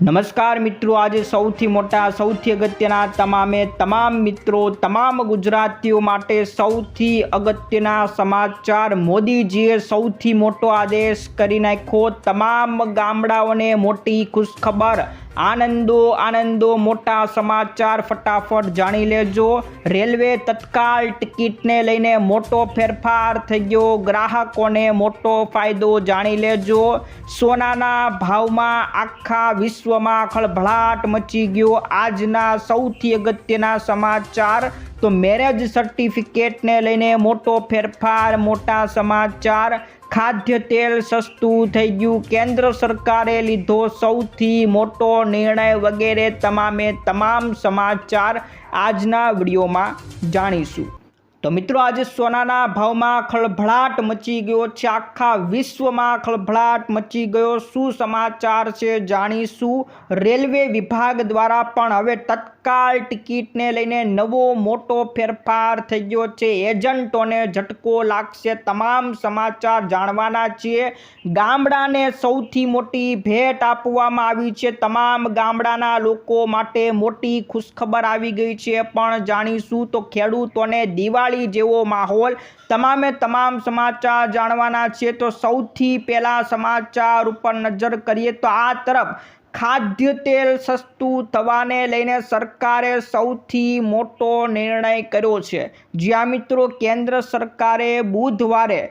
નમસ્કાર મિત્રો, આજે સૌથી મોટા, સૌથી અગત્યના તમામે તમામ મિત્રો, તમામ ગુજરાતીઓ માટે સૌથી અગત્યના સમાચાર મોદીજીએ સૌથી મોટો આદેશ કરી નાખ્યો. તમામ ગામડાઓને મોટી ખુશખબર આનંદો આનંદો મોટા સમાચાર ફટાફટ જાણી લેજો. રેલવે તત્કાલ ટિકિટને લઈને મોટો ફેરફાર થઈ ગયો. ગ્રાહકોને મોટો ફાયદો જાણી લેજો. સોનાના ભાવમાં આખા વિશ્વમાં ખળભળાટ મચી ગયો. આજના સૌથી અગત્યના સમાચાર તો મેરેજ સર્ટિફિકેટને લઈને મોટો ફેરફાર, મોટા સમાચાર, ખાદ્ય તેલ સસ્તું થઈ ગયું. કેન્દ્ર સરકારે લીધો સૌથી મોટો નિર્ણય વગેરે તમામે તમામ સમાચાર આજના વિડીયોમાં જાણીશું. તો મિત્રો આજે સોનાના ભાવમાં ખળભળાટ મચી ગયો છે. આખા વિશ્વમાં ખળભળાટ મચી ગયો. શું સમાચાર છે જાણીશું. રેલવે વિભાગ દ્વારા પણ હવે તત્કાલ ટિકિટને લઈને નવો મોટો ફેરફાર થઈ ગયો છે. એજન્ટોને ઝટકો લાગશે તમામ સમાચાર જાણવાના છીએ. ગામડાને સૌથી મોટી ભેટ આપવામાં આવી છે. તમામ ગામડાના લોકો માટે મોટી ખુશખબર આવી ગઈ છે. પણ જાણીશું તો ખેડૂતોને દિવાળી જેવો માહોલ. તમામે તમામ સમાચાર જાણવાના છે. તો સૌથી પહેલાં સમાચાર ઉપર નજર કરીએ તો આ તરફ ખાદ્ય તેલ સસ્તું થવાને લઈને સરકારે સૌથી મોટો નિર્ણય કર્યો છે. જ્યાં મિત્રો કેન્દ્ર સરકારે બુધવારે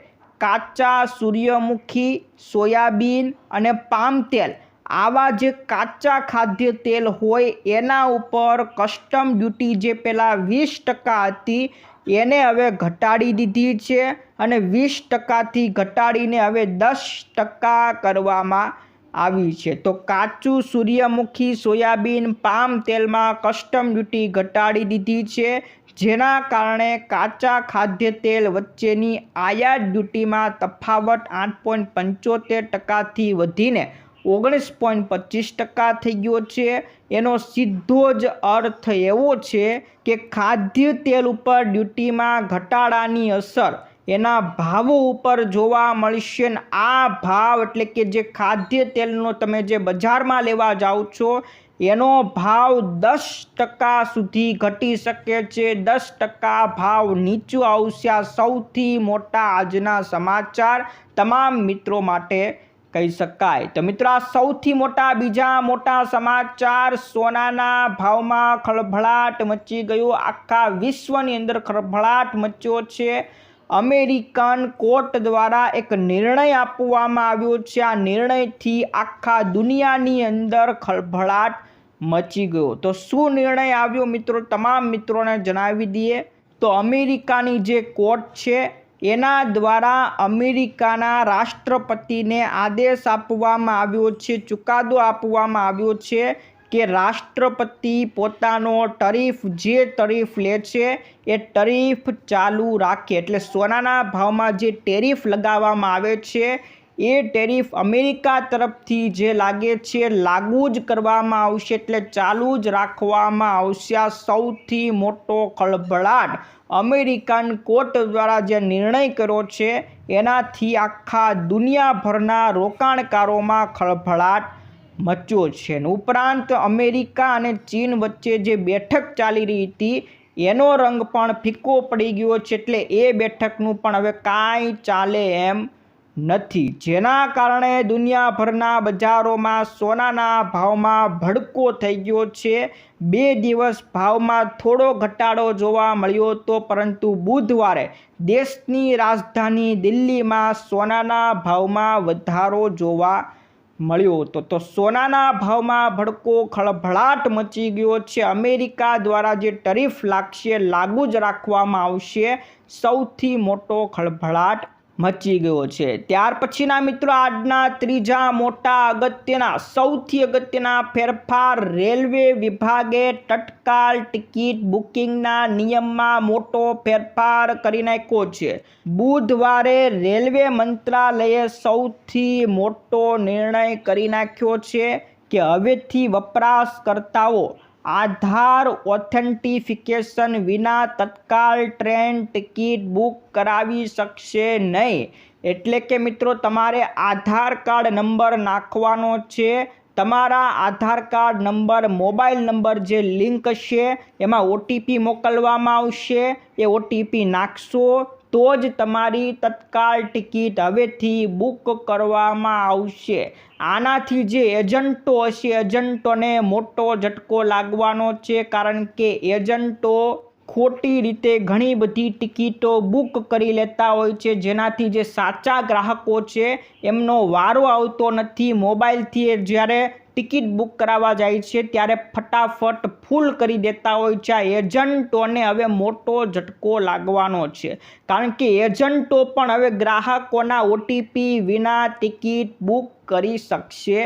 કાચા સૂર્યમુખી, સોયાબીન અને પામ તેલ આવા જે કાચા ખાદ્ય તેલ હોય એના ઉપર કસ્ટમ ડ્યુટી જે પહેલાં વીસ ટકા હતી એને હવે ઘટાડી દીધી છે અને વીસ ટકાથી ઘટાડીને હવે દસ ટકા કરવામાં આવી છે. તો કાચું સૂર્યમુખી સોયાબીન પામ તેલમાં કસ્ટમ ડ્યુટી ઘટાડી દીધી છે, જેના કારણે કાચા ખાદ્ય તેલ વચ્ચેની આયાત ડ્યુટીમાં તફાવત આઠ પોઈન્ટ પંચોતેર ટકાથી વધીને ઓગણીસ પોઈન્ટ પચીસ ટકા થઈ ગયો છે. એનો સીધો જ અર્થ એવો છે કે ખાદ્ય તેલ ઉપર ડ્યુટીમાં ઘટાડાની અસર, એના ભાવો ઉપર જોવા મળશે ને આ ભાવ એટલે કે જે ખાદ્ય તેલનો તમે જે બજારમાં લેવા જાઓ છો, એનો ભાવ દસ ટકા સુધી ઘટી શકે છે. દસ ટકા ભાવ નીચું આવશે. સૌથી મોટા આજના સમાચાર તમામ મિત્રો માટે કહી શકાય. તો મિત્રો, આ સૌથી મોટા, બીજા મોટા સમાચાર સોનાના ભાવમાં ખળભળાટ મચી ગયો. આખા વિશ્વની અંદર ખળભળાટ મચ્યો છે. અમેરિકન કોર્ટ દ્વારા એક નિર્ણય આપવામાં આવ્યો છે. આ નિર્ણયથી આખા દુનિયાની અંદર ખળભળાટ મચી ગયો. તો શું નિર્ણય આવ્યો મિત્રો? તમામ મિત્રોને જણાવી દઈએ. તો અમેરિકાની જે કોર્ટ છે એના દ્વારા અમેરિકાના રાષ્ટ્રપતિને આદેશ આપવામાં આવ્યો છે, ચુકાદો આપવામાં આવ્યો છે કે રાષ્ટ્રપતિ પોતાનો ટરીફ, જે ટરીફ લે છે, એ ટરીફ ચાલુ રાખે. એટલે સોનાના ભાવમાં જે ટેરિફ લગાવવામાં આવે છે એ ટેરિફ અમેરિકા તરફથી જે લાગે છે લાગુ જ કરવામાં આવશે એટલે ચાલુ જ રાખવામાં આવશે આ સૌથી મોટો ખળભળાટ. અમેરિકન કોર્ટ દ્વારા જે નિર્ણય કર્યો છે, એનાથી આખા દુનિયાભરના રોકાણકારોમાં ખળભળાટ મચ્યો છે ઉપરાંત અમેરિકા અને ચીન વચ્ચે જે બેઠક ચાલી રહી હતી, એનો રંગ પણ ફીકો પડી ગયો છે એટલે એ બેઠકનું પણ હવે કાંઈ ચાલે એમ નથી. જેના કારણે દુનિયાભરના બજારોમાં સોનાના ભાવમાં ભડકો થઈ ગયો છે. બે દિવસ ભાવમાં થોડો ઘટાડો જોવા મળ્યો હતો પરંતુ બુધવારે દેશની રાજધાની દિલ્હીમાં સોનાના ભાવમાં વધારો જોવા મળ્યો હતો. તો સોનાના ભાવમાં ભડકો ખળભળાટ મચી ગયો છે. અમેરિકા દ્વારા જે ટરીફ લાગશે લાગુ જ રાખવામાં આવશે. સૌથી મોટો ખળભળાટ મચી ગયો છે. ત્યાર પછીના મિત્રો આજના ત્રીજા મોટા અગત્યના, સૌથી અગત્યના ફેરફાર રેલવે વિભાગે તત્કાલ ટિકિટ બુકિંગના નિયમમાં મોટો ફેરફાર કરી નાખ્યો છે. બુધવારે રેલવે મંત્રાલયે સૌથી મોટો નિર્ણય કરી નાખ્યો છે કે હવેથી વપરાશકર્તાઓ આધાર ઓથેન્ટિફિકેશન વિના તત્કાલ ટ્રેન ટિકિટ બુક કરાવી શકશે નહીં. એટલે કે મિત્રો, તમારે આધાર કાર્ડ નંબર નાખવાનો છે. તમારા Aadhaar card number, mobile number જે લિંક છે, એમાં ઓટીપી મોકલવામાં આવશે. એ ઓટીપી નાખશો તો જ તમારી તત્કાલ ટિકિટ હવેથી બુક કરવામાં આવશે. આનાથી જે એજન્ટો હશે, એજન્ટોને મોટો ઝટકો લાગવાનો છે, કારણ કે એજન્ટો ખોટી રીતે ઘણી બધી ટિકિટો બુક કરી લેતા હોય છે, જેનાથી જે સાચા ગ્રાહકો છે, એમનો વારો આવતો નથી. મોબાઈલથી જ્યારે ટિકિટ બુક કરાવવા જાય છે ત્યારે ફટાફટ ફૂલ કરી દેતા હોય છે આ એજન્ટોને હવે મોટો ઝટકો લાગવાનો છે. કારણ કે એજન્ટો પણ હવે ગ્રાહકોના ઓટીપી વિના ટિકિટ બુક કરી શકશે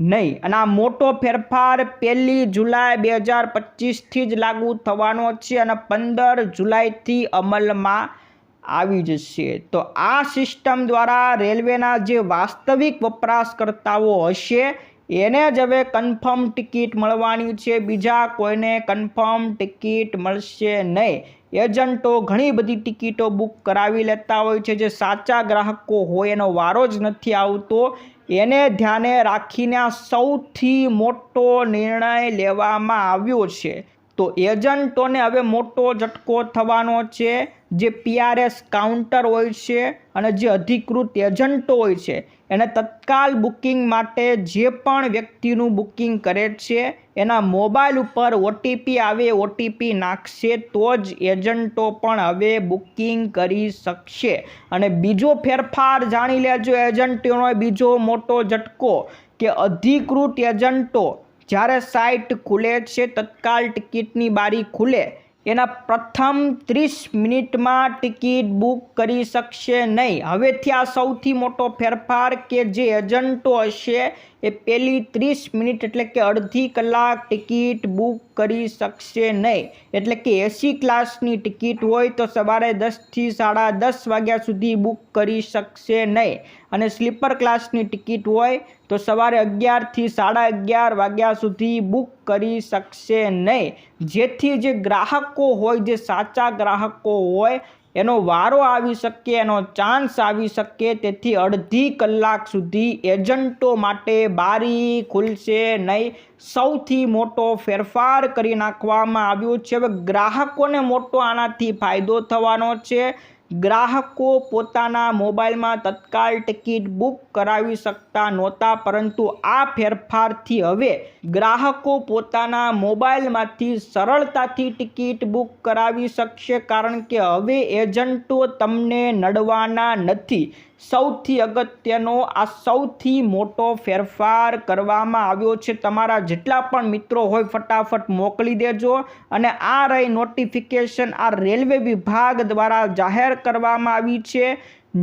નહીં. અને આ મોટો ફેરફાર પહેલી જુલાઈ બે હજાર પચીસથી જ લાગુ થવાનો છે અને પંદર જુલાઈથી અમલમાં આવી જશે. તો આ સિસ્ટમ દ્વારા રેલવેના જે વાસ્તવિક વપરાશકર્તાઓ હશે એને જ હવે કન્ફર્મ ટિકિટ મળવાની છે. બીજા કોઈને કન્ફર્મ ટિકિટ મળશે નહીં. એજન્ટો ઘણી બધી ટિકિટો બુક કરાવી લેતા હોય છે. જે સાચા ગ્રાહકો હોય એનો વારો જ નથી આવતો. એને ધ્યાને રાખીને સૌથી મોટો નિર્ણય લેવામાં આવ્યો છે. તો એજન્ટોને હવે મોટો ઝટકો થવાનો છે. જે પીઆરએસ કાઉન્ટર હોય છે અને જે અધિકૃત એજન્ટો હોય છે, એને તત્કાલ બુકિંગ માટે જે પણ વ્યક્તિનું બુકિંગ કરે છે, એના મોબાઈલ ઉપર ઓટીપી આવે ઓટીપી નાખશે, તો જ એજન્ટો પણ હવે બુકિંગ કરી શકશે. અને બીજો ફેરફાર જાણી લેજો, એજન્ટોનો બીજો મોટો ઝટકો કે અધિકૃત એજન્ટો જ્યારે સાઇટ ખુલે છે, તત્કાલ ટિકિટની બારી ખુલે એના પ્રથમ ત્રીસ મિનિટમાં ટિકિટ બુક કરી શકશે નહીં. હવેથી આ સૌથી મોટો ફેરફાર કે જે એજન્ટો હશે એ પહેલી ત્રીસ મિનિટ એટલે કે અડધી કલાક ટિકિટ બુક કરી શકશે નહીં. એટલે કે એસી ક્લાસની ટિકિટ હોય તો સવારે દસથી સાડા દસ વાગ્યા સુધી બુક કરી શકશે નહીં. અને સ્લીપર ક્લાસની ટિકિટ હોય તો સવારે અગિયારથી સાડા અગિયાર વાગ્યા સુધી બુક કરી શકશે નહીં. જેથી જે ગ્રાહકો હોય, જે સાચા ગ્રાહકો હોય એનો વારો આવી શકે, એનો ચાન્સ આવી શકે, તેથી અડધી કલાક સુધી એજન્ટો માટે બારી ખુલશે નહીં. સૌથી મોટો ફેરફાર કરી નાખવામાં આવ્યો છે. હવે ગ્રાહકોને મોટો આનાથી ફાયદો થવાનો છે. ગ્રાહકો પોતાના મોબાઈલમાં તત્કાલ ટિકિટ બુક કરાવી શકતા નહોતા, પરંતુ આ ફેરફારથી હવે ગ્રાહકો પોતાના મોબાઈલમાંથી સરળતાથી ટિકિટ બુક કરાવી શકશે, કારણ કે હવે એજન્ટો તમને નડવાના નથી. સૌથી અગત્યનો, આ સૌથી મોટો ફેરફાર કરવામાં આવ્યો છે. તમારા જેટલા પણ મિત્રો હોય, ફટાફટ મોકલી દેજો અને આ રહી નોટિફિકેશન આ રેલવે વિભાગ દ્વારા જાહેર કરવામાં આવી છે.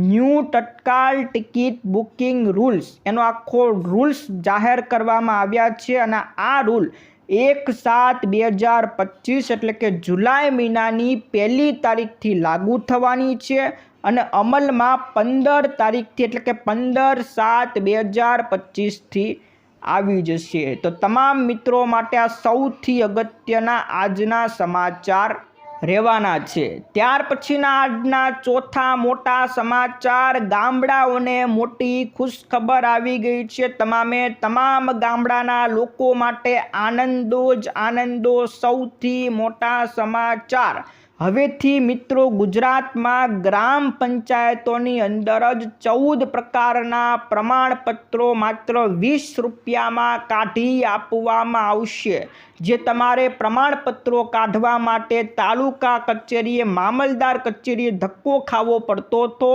New Tatkal ticket booking rules. એનો આખો રૂલ્સ જાહેર કરવામાં આવ્યા છે અને આ રૂલ એક સાત બે હજાર પચીસ એટલે કે જુલાઈ મહિનાની પહેલી તારીખથી લાગુ થવાની છે. અને અમલમાં પંદર તારીખથી એટલે કે પંદર સાત બે હજાર પચીસથી આવી જશે. તો તમામ મિત્રો માટે આ સૌથી અગત્યના આજના સમાચાર રહેવાના છે. ત્યાર પછીના આજના ચોથા મોટા સમાચાર, ગામડાઓને મોટી ખુશખબર આવી ગઈ છે. તમામે તમામ ગામડાના લોકો માટે આનંદો જ આનંદો સૌથી મોટા સમાચાર. હવેથી મિત્રો ગુજરાતમાં ગ્રામ પંચાયતોની અંદર જ ચૌદ પ્રકારના પ્રમાણપત્રો માત્ર વીસ રૂપિયામાં કાઢી આપવામાં આવશે. જે તમારે પ્રમાણપત્રો કાઢવા માટે તાલુકા કચેરીએ, મામલદાર કચેરીએ ધક્કો ખાવો પડતો હતો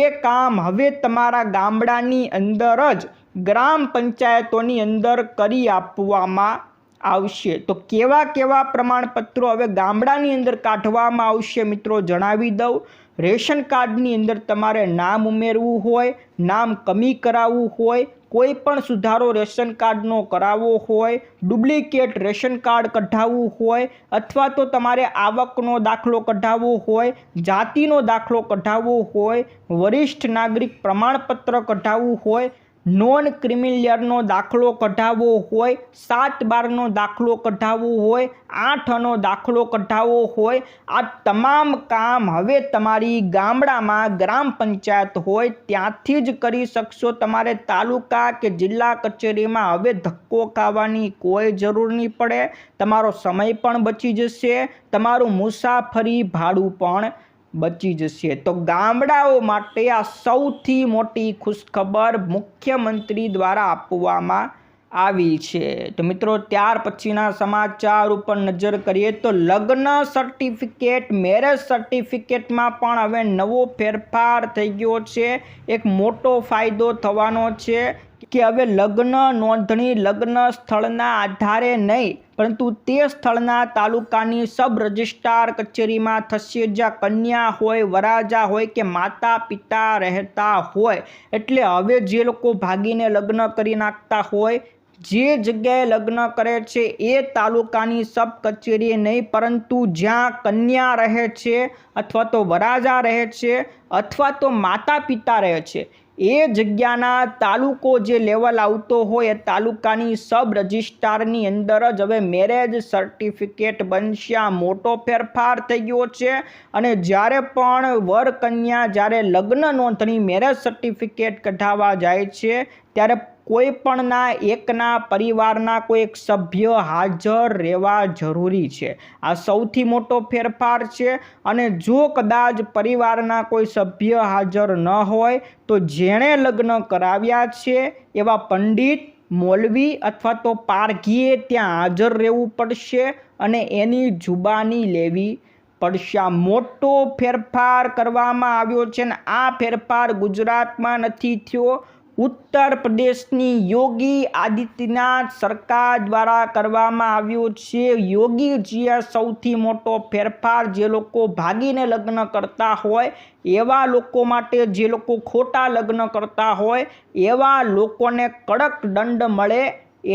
એ કામ હવે તમારા ગામડાની અંદર જ ગ્રામ પંચાયતોની અંદર કરી આપવામાં આવશે. તો કેવા કેવા પ્રમાણપત્રો હવે ગામડાની અંદર કાઢવામાં આવશે મિત્રો જણાવી દઉં. રેશન કાર્ડની અંદર તમારે નામ ઉમેરવું હોય, નામ કમી કરાવવું હોય, કોઈ પણ સુધારો રેશન કાર્ડનો કરાવવો હોય, ડુપ્લિકેટ રેશન કાર્ડ કઢાવવું હોય, અથવા તો તમારે આવકનો દાખલો કઢાવવો હોય, જાતિનો દાખલો કઢાવવો હોય, વરિષ્ઠ નાગરિક પ્રમાણપત્ર કઢાવવું હોય નોન ક્રિમિલિયરનો દાખલો કઢાવવો હોય, સાત બારનો દાખલો કઢાવવો હોય, આઠનો દાખલો કઢાવવો હોય, આ તમામ કામ હવે તમારી ગામડામાં ગ્રામ પંચાયત હોય, ત્યાંથી જ કરી શકશો. તમારે તાલુકા કે જિલ્લા કચેરીમાં હવે ધક્કો ખાવાની કોઈ જરૂર નહીં પડે. તમારો સમય પણ બચી જશે. તમારું મુસાફરી ભાડું પણ બચી જશે. તો ગામડાઓ માટે આ સૌથી મોટી ખુશખબર મુખ્યમંત્રી દ્વારા આપવામાં આવી છે. તો મિત્રો, ત્યાર પછીના સમાચાર ઉપર નજર કરીએ તો લગ્ન સર્ટિફિકેટ, મેરેજ સર્ટિફિકેટમાં પણ હવે નવો ફેરફાર થઈ ગયો છે. એક મોટો ફાયદો થવાનો છે કે હવે લગ્ન નોંધણી લગ્ન સ્થળના આધારે નહીં પરંતુ તે સ્થળના તાલુકાની સબ રજિસ્ટ્રાર કચેરીમાં થશે જ્યાં કન્યા હોય, વરાજા હોય કે માતા પિતા રહેતા હોય. એટલે હવે જે લોકો ભાગીને લગ્ન કરી નાખતા હોય, જે જગ્યાએ લગ્ન કરે છે એ તાલુકાની સબ કચેરીએ નહીં, પરંતુ જ્યાં કન્યા રહે છે અથવા તો વરાજા રહે છે અથવા તો માતા પિતા રહે છે. એ જગ્યાના તાલુકો જે લેવલ આવતો હોય એ તાલુકાની સબ રજિસ્ટ્રારની અંદર જ હવે મેરેજ સર્ટિફિકેટ બનશે આ મોટો ફેરફાર થઈ ગયો છે. અને જ્યારે પણ વર કન્યા જ્યારે લગ્ન નોંધણી મેરેજ સર્ટિફિકેટ કઢાવવા જાય છે, ત્યારે કોઈ પણના એકના પરિવારના કોઈ એક સભ્ય હાજર રહેવા જરૂરી છે. આ સૌથી મોટો ફેરફાર છે અને જો કદાચ પરિવારના કોઈ સભ્ય હાજર ન હોય, તો જેણે લગ્ન કરાવ્યા છે એવા પંડિત મોલવી અથવા તો પારઘીએ ત્યાં હાજર રહેવું પડશે અને એની જુબાની લેવી પડશે. આ મોટો ફેરફાર કરવામાં આવ્યો છે અને આ ફેરફાર ગુજરાતમાં નથી થયો. ઉત્તર પ્રદેશની યોગી આદિત્યનાથ સરકાર દ્વારા કરવામાં આવ્યો છે. યોગીજીએ સૌથી મોટો ફેરફાર જે લોકો ભાગીને લગ્ન કરતા હોય, એવા લોકો માટે જે લોકો ખોટા લગ્ન કરતા હોય, એવા લોકોને કડક દંડ મળે,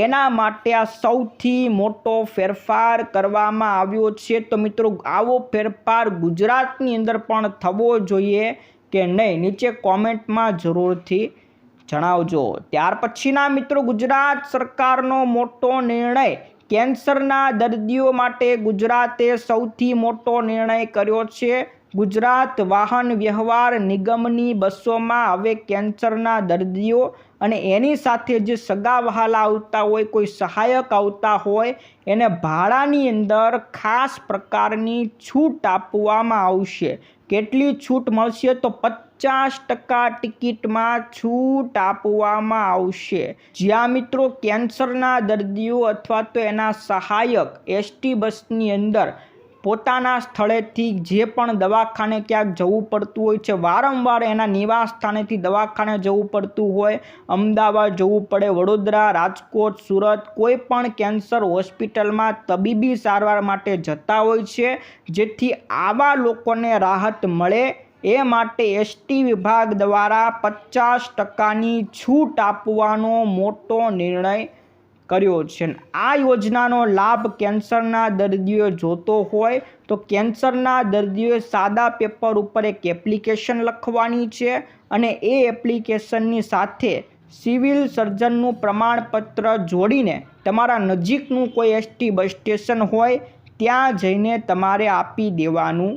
એના માટે આ સૌથી મોટો ફેરફાર કરવામાં આવ્યો છે. તો મિત્રો, આવો ફેરફાર ગુજરાતની અંદર પણ થવો જોઈએ કે નહીં? નીચે કોમેન્ટમાં જરૂરથી જણાવજો. ત્યાર પછીના મિત્રો, ગુજરાત સરકારનો મોટો નિર્ણય કેન્સરના દર્દીઓ માટે ગુજરાતે સૌથી મોટો નિર્ણય કર્યો છે. ગુજરાત વાહન વ્યવહાર નિગમની બસોમાં હવે કેન્સરના દર્દીઓ અને એની સાથે જે સગા વહાલા આવતા હોય, કોઈ સહાયક આવતા હોય, એને ભાડાની અંદર ખાસ પ્રકારની છૂટ આપવામાં આવશે. કેટલી છૂટ મળશે તો પચાસ ટકા ટિકિટમાં છૂટ આપવામાં આવશે. જ્યાં મિત્રો કેન્સરના દર્દીઓ અથવા તો એના સહાયક એસટી બસની અંદર પોતાના સ્થળેથી જે પણ દવાખાને ક્યાંક જવું પડતું હોય છે, વારંવાર એના નિવાસ સ્થાનેથી દવાખાને જવું પડતું હોય, અમદાવાદ જવું પડે, વડોદરા, રાજકોટ, સુરત, કોઈ પણ કેન્સર હોસ્પિટલમાં તબીબી સારવાર માટે જતા હોય છે, જેથી આવા લોકોને રાહત મળે એ માટે એસટી વિભાગ દ્વારા પચાસ ટકાની છૂટ આપવાનો મોટો નિર્ણય કર્યો છે. આ યોજનાનો લાભ કેન્સરના દર્દીઓ જોતો હોય તો કેન્સરના દર્દીઓએ સાદા પેપર ઉપર એક એપ્લિકેશન લખવાની છે અને એ એપ્લિકેશનની સાથે સિવિલ સર્જનનું પ્રમાણપત્ર જોડીને તમારા નજીકનું કોઈ એસટી બસ સ્ટેશન હોય ત્યાં જઈને તમારે આપી દેવાનું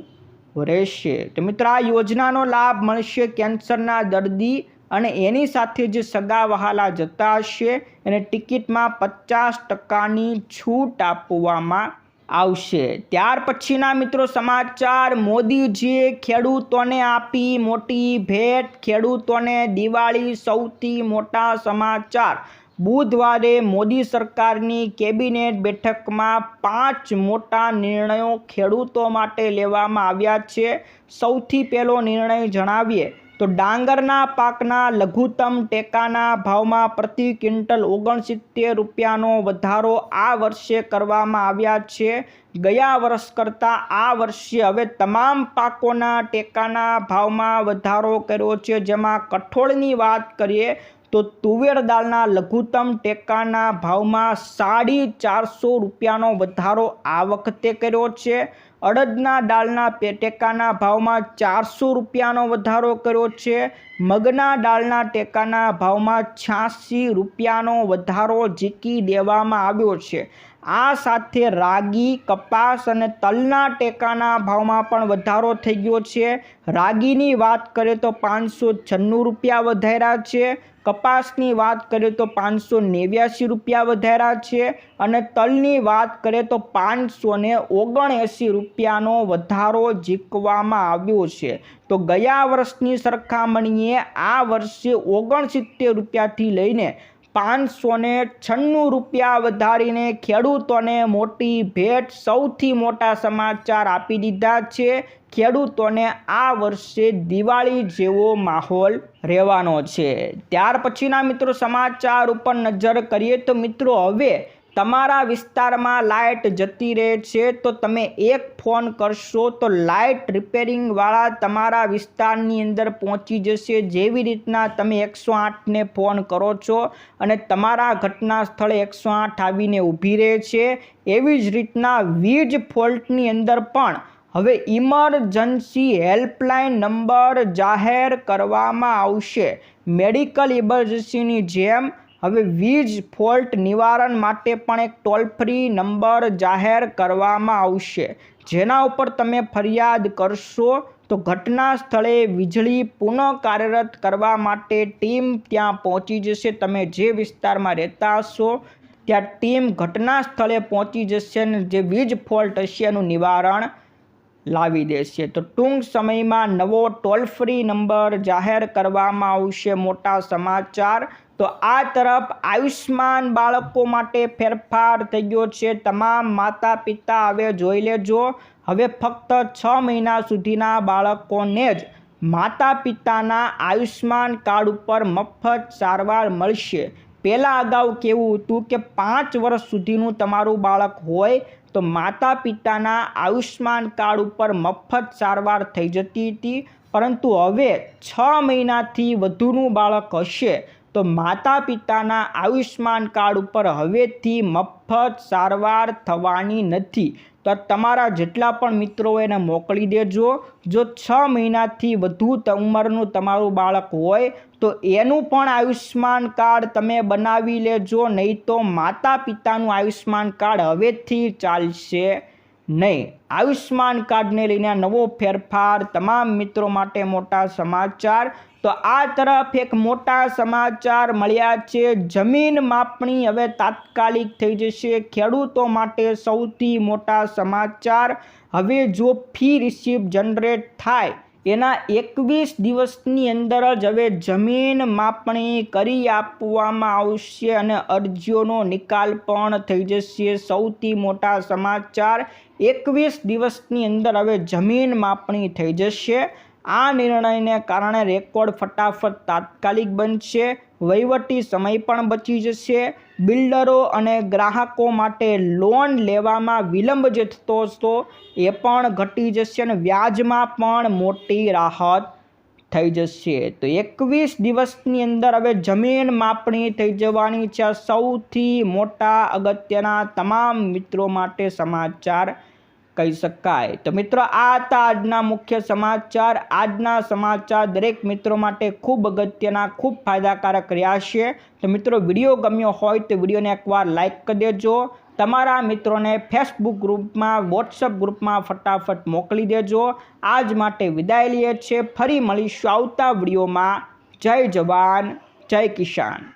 રહેશે. તો મિત્રો, આ યોજનાનો લાભ મળશે કેન્સરના દર્દી અને એની સાથે જે સગા વહાલા જતા હશે એને ટિકિટમાં પચાસ ટકાની છૂટ આપવામાં આવશે. ત્યાર પછીના મિત્રો, સમાચાર. મોદીજીએ ખેડૂતોને આપી મોટી ભેટ. ખેડૂતોને દિવાળી સૌથી મોટા સમાચાર. બુધવારે મોદી સરકારની કેબિનેટ બેઠકમાં પાંચ મોટા નિર્ણયો ખેડૂતો માટે લેવામાં આવ્યા છે. સૌથી પહેલો નિર્ણય જણાવીએ તો ડાંગરના પાકના લઘુત્તમ ટેકાના ભાવમાં પ્રતિ ક્વિન્ટલ ઓગણસિત્તેર રૂપિયાનો વધારો આ વર્ષે કરવામાં આવ્યા છે. ગયા વર્ષ કરતાં આ વર્ષે હવે તમામ પાકોના ટેકાના ભાવમાં વધારો કર્યો છે. જેમાં કઠોળની વાત કરીએ તો તુવેર દાળના લઘુત્તમ ટેકાના ભાવમાં સાડી ચારસો રૂપિયાનો વધારો આ વખતે કર્યો છે. અડદના દાળના ટેકાના ભાવમાં ચારસો રૂપિયાનો વધારો કર્યો છે. મગના દાળના ટેકાના ભાવમાં છ્યાસી રૂપિયાનો વધારો ઝીકી દેવામાં આવ્યો છે. આ સાથે રાગી, કપાસ અને તલના ટેકાના ભાવમાં પણ વધારો થઈ ગયો છે. રાગીની વાત કરીએ તો પાંચસો છન્નું રૂપિયા વધાર્યા છે. કપાસની વાત કરીએ તો પાંચસો નેવ્યાસી રૂપિયા વધાર્યા છે અને તલની વાત કરીએ તો પાંચસો ને ઓગણએંસી રૂપિયાનો વધારો ઝીકવામાં આવ્યો છે. તો ગયા વર્ષની સરખામણીએ આ વર્ષે ઓગણસિત્તેર રૂપિયાથી લઈને પાંચસો ને છન્નું રૂપિયા વધારીને ખેડૂતોને મોટી ભેટ સૌથી મોટા સમાચાર આપી દીધા છે. ખેડૂતોને આ વર્ષે દિવાળી જેવો માહોલ રહેવાનો છે. ત્યાર પછીના મિત્રો સમાચાર ઉપર નજર કરીએ તો મિત્રો, હવે તમારા વિસ્તારમાં લાઇટ જતી રહે છે, તો તમે એક ફોન કરશો તો લાઇટ રિપેરિંગવાળા તમારા વિસ્તારની અંદર પહોંચી જશે. જેવી રીતના તમે એકસો આઠને ફોન કરો છો અને તમારા ઘટના સ્થળે એકસો આઠ આવીને ઊભી રહે છે, એવી જ રીતના વીજ ફોલ્ટની અંદર પણ હવે ઇમરજન્સી હેલ્પલાઇન નંબર જાહેર કરવામાં આવશે. મેડિકલ ઇમરજન્સીની જેમ હવે વીજ ફોલ્ટ નિવારણ માટે પણ એક ટોલ ફ્રી નંબર જાહેર કરવામાં આવશે. જેના ઉપર તમે ફરિયાદ કરશો તો ઘટના સ્થળે વીજળી પુનઃ કાર્યરત કરવા માટે ટીમ ત્યાં પહોંચી જશે. તમે જે વિસ્તારમાં રહેતા હશો, ત્યાં ટીમ ઘટના સ્થળે પહોંચી જશે અને જે વીજ ફોલ્ટ હશે એનું નિવારણ લાવી દેશે. તો ટૂંક સમયમાં નવો ટોલ ફ્રી નંબર જાહેર કરવામાં આવશે. મોટા સમાચાર. તો આ તરફ આયુષ્માન બાળકો માટે ફેરફાર થઈ ગયો છે. તમામ માતા પિતા હવે જોઈ લેજો. હવે ફક્ત છ મહિના સુધીના બાળકોને જ માતા પિતાના આયુષ્માન કાર્ડ ઉપર મફત સારવાર મળશે. પહેલાં અગાઉ કેવું હતું કે પાંચ વર્ષ સુધીનું તમારું બાળક હોય તો માતા પિતાના આયુષ્માન કાર્ડ ઉપર મફત સારવાર થઈ જતી હતી. પરંતુ હવે છ મહિનાથી વધુનું બાળક હશે. તો માતા પિતાના આયુષ્માન કાર્ડ ઉપર હવેથી મફત સારવાર થવાની નથી. તો તમારા જેટલા પણ મિત્રો એને મોકલી દેજો. જો છ મહિનાથી વધુ ઉંમરનું તમારું બાળક હોય, તો એનું પણ આયુષ્માન કાર્ડ તમે બનાવી લેજો. નહીં તો માતા પિતાનું આયુષ્માન કાર્ડ હવેથી ચાલશે નહીં. આયુષ્માન કાર્ડને લઈને નવો ફેરફાર તમામ મિત્રો માટે મોટા સમાચાર. તો આ તરફ એક મોટા સમાચાર મળ્યા છે. જમીન માપણી હવે તાત્કાલિક થઈ જશે. ખેડૂતો માટે સૌથી મોટા સમાચાર હવે જો ફી રિસીપ જનરેટ થાય, એના એકવીસ દિવસની અંદર જ હવે જમીન માપણી કરી આપવામાં આવશે અને અરજીઓનો નિકાલ પણ થઈ જશે. સૌથી મોટા સમાચાર, એકવીસ દિવસની અંદર હવે જમીન માપણી થઈ જશે. આ નિર્ણયને કારણે રેકોર્ડ ફટાફટ તાત્કાલિક બનશે, વહીવટી સમય પણ બચી જશે, બિલ્ડરો અને ગ્રાહકો માટે લોન લેવામાં વિલંબ જે થતો હતો એ પણ ઘટી જશે અને વ્યાજમાં પણ મોટી રાહત થઈ જશે. તો એકવીસ દિવસની અંદર હવે જમીન માપણી થઈ જવાની છે. સૌથી મોટા અગત્યના તમામ મિત્રો માટે સમાચાર કહી શકાય. તો મિત્રો, આ હતા આજના મુખ્ય સમાચાર. આજના સમાચાર દરેક મિત્રો માટે ખૂબ અગત્યના, ખૂબ ફાયદાકારક રહ્યા છે. તો મિત્રો, વીડિયો ગમ્યો હોય તો વિડીયોને એકવાર લાઇક કરી દેજો. તમારા મિત્રોને ફેસબુક ગ્રુપમાં વોટ્સઅપ ગ્રુપમાં ફટાફટ મોકલી દેજો. આજ માટે વિદાય લઈએ છીએ. ફરી મળીશું આવતા વિડીયોમાં. જય જવાન, જય કિસાન.